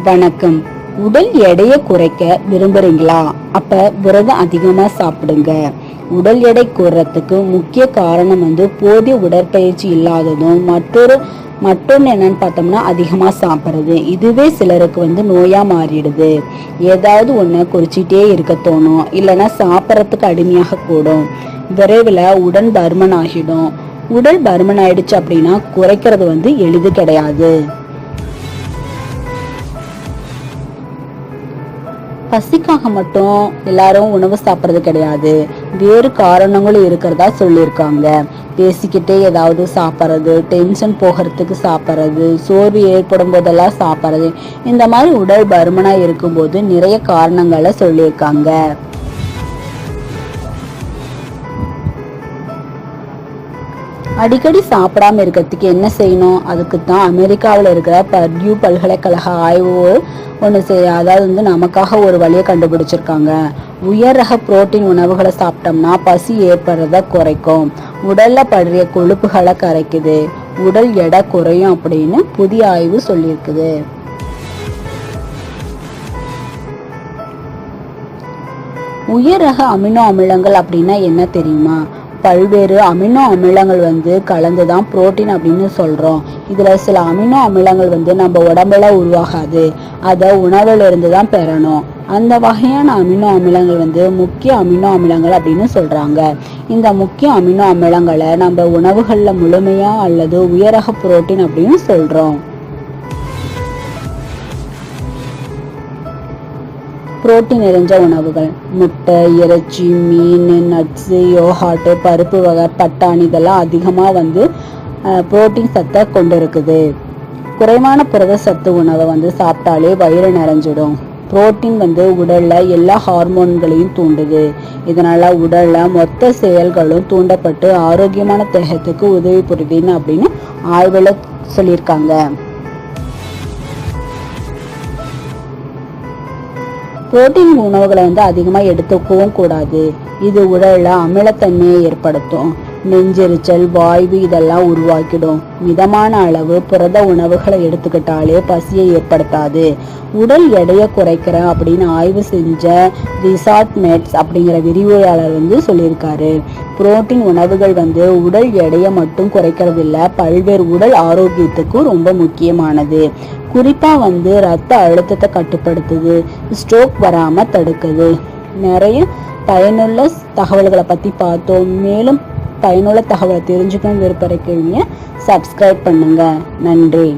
வணக்கம். உடல் எடையை குறைக்க விரும்புறீங்களா? அப்ப விரதம் அதிகமா சாப்பிடுங்க. உடல் எடை குறைறதுக்கு முக்கிய காரணம் வந்து போதிய உடற்பயிற்சி இல்லாததும் மற்றொரு மற்றொன்று என்னன்னு பார்த்தோம்னா அதிகமாக சாப்பிட்றது. இதுவே சிலருக்கு வந்து நோயாக மாறிடுது. ஏதாவது ஒன்று குறிச்சிட்டே இருக்க தோணும். இல்லைன்னா சாப்பிட்றதுக்கு அடிமையாக கூடும். விரைவில் உடன் பருமன் ஆகிடும் உடல் பருமன் ஆயிடுச்சு அப்படின்னா குறைக்கிறது வந்து எளிது கிடையாது. பசிக்காக மட்டும் எல்லாரும் உணவு சாப்பிட்றது கிடையாது. வேறு காரணங்களும் இருக்கிறதா சொல்லியிருக்காங்க. பேசிக்கிட்டே ஏதாவது சாப்பிட்றது டென்ஷன் போகிறதுக்கு சாப்பிட்றது சோர்வு ஏற்படும் போதெல்லாம் சாப்பிட்றது இந்த மாதிரி உடல் பருமனாக இருக்கும்போது நிறைய காரணங்களை சொல்லியிருக்காங்க. அடிக்கடி சாப்பிடாம இருக்கிறதுக்கு என்ன செய்யணும்? அதுக்கு தான் அமெரிக்காவில் இருக்கிற பர்டியூ பல்கலைக்கழக ஆய்வு ஒன்று செய் அதாவது வந்து நமக்காக ஒரு வழியை கண்டுபிடிச்சிருக்காங்க. உயர் ரக புரோட்டீன் உணவுகளை சாப்பிட்டோம்னா பசி ஏற்படுறத குறைக்கும். உடல்ல படுற கொழுப்புகளை கரைக்குது. உடல் எடை குறையும் அப்படின்னு புதிய ஆய்வு சொல்லியிருக்குது. உயர் ரக அமினோ அமிலங்கள் அப்படின்னா என்ன தெரியுமா? பல்வேறு அமினோ அமிலங்கள் வந்து கலந்து தான் புரோட்டீன் அப்படின்னு சொல்கிறோம் இதில் சில அமினோ அமிலங்கள் வந்து நம்ம உடம்புல உருவாகாது. அதை உணவிலிருந்து தான் பெறணும். அந்த வகையான அமினோ அமிலங்கள் வந்து முக்கிய அமினோ அமிலங்கள் அப்படின்னு சொல்கிறாங்க இந்த முக்கிய அமினோ அமிலங்களை நம்ம உணவுகளில் முழுமையாக அல்லது உயரக புரோட்டீன் அப்படின்னு சொல்கிறோம் புரோட்டீன் நிறைஞ்ச உணவுகள். முட்டை இறைச்சி மீன் நட்ஸு யோகாட்டு பருப்பு வகை பட்டாணி இதெல்லாம் அதிகமாக வந்து புரோட்டீன் சத்தை கொண்டு இருக்குது குறைவான புரத சத்து உணவை வந்து சாப்பிட்டாலே வயிறு நிறைஞ்சிடும். புரோட்டீன் வந்து உடலில் எல்லா ஹார்மோன்களையும் தூண்டுது. இதனால் உடலில் மொத்த செயல்களும் தூண்டப்பட்டு ஆரோக்கியமான தேகத்துக்கு உதவி புரியுதுன்னு அப்படின்னு ஆய்வில் சொல்லியிருக்காங்க. புரோட்டீன் உணவுகளை வந்து அதிகமாக எடுத்துக்கவும் கூடாது. இது உடலில் அமிலத்தன்மையை ஏற்படுத்தும். நெஞ்செரிச்சல் வாய்வு இதெல்லாம் உருவாக்கிடும். மிதமான அளவு புரத உணவுகளை எடுத்துக்கிட்டாலே பசியை ஏற்படுத்தாது. உடல் எடையை குறைக்கிற அப்படின்னு ஆய்வு செஞ்ச ரிசார்ட் மெட்ஸ் அப்படிங்கிற விரிவுரையாளர் வந்து சொல்லியிருக்காரு. புரோட்டீன் உணவுகள் வந்து உடல் எடையை மட்டும் குறைக்கிறது இல்ல பல்வேறு உடல் ஆரோக்கியத்துக்கும் ரொம்ப முக்கியமானது. குறிப்பாக வந்து ரத்த அழுத்தத்தை கட்டுப்படுத்துது ஸ்ட்ரோக் வராமல் தடுக்குது. நிறைய பயனுள்ள தகவல்களை பற்றி பார்த்தோம். மேலும் பயனுள்ள தகவலை தெரிஞ்சுக்கணும் விருப்பம் இருக்கீங்க சப்ஸ்கிரைப் பண்ணுங்க. நன்றி.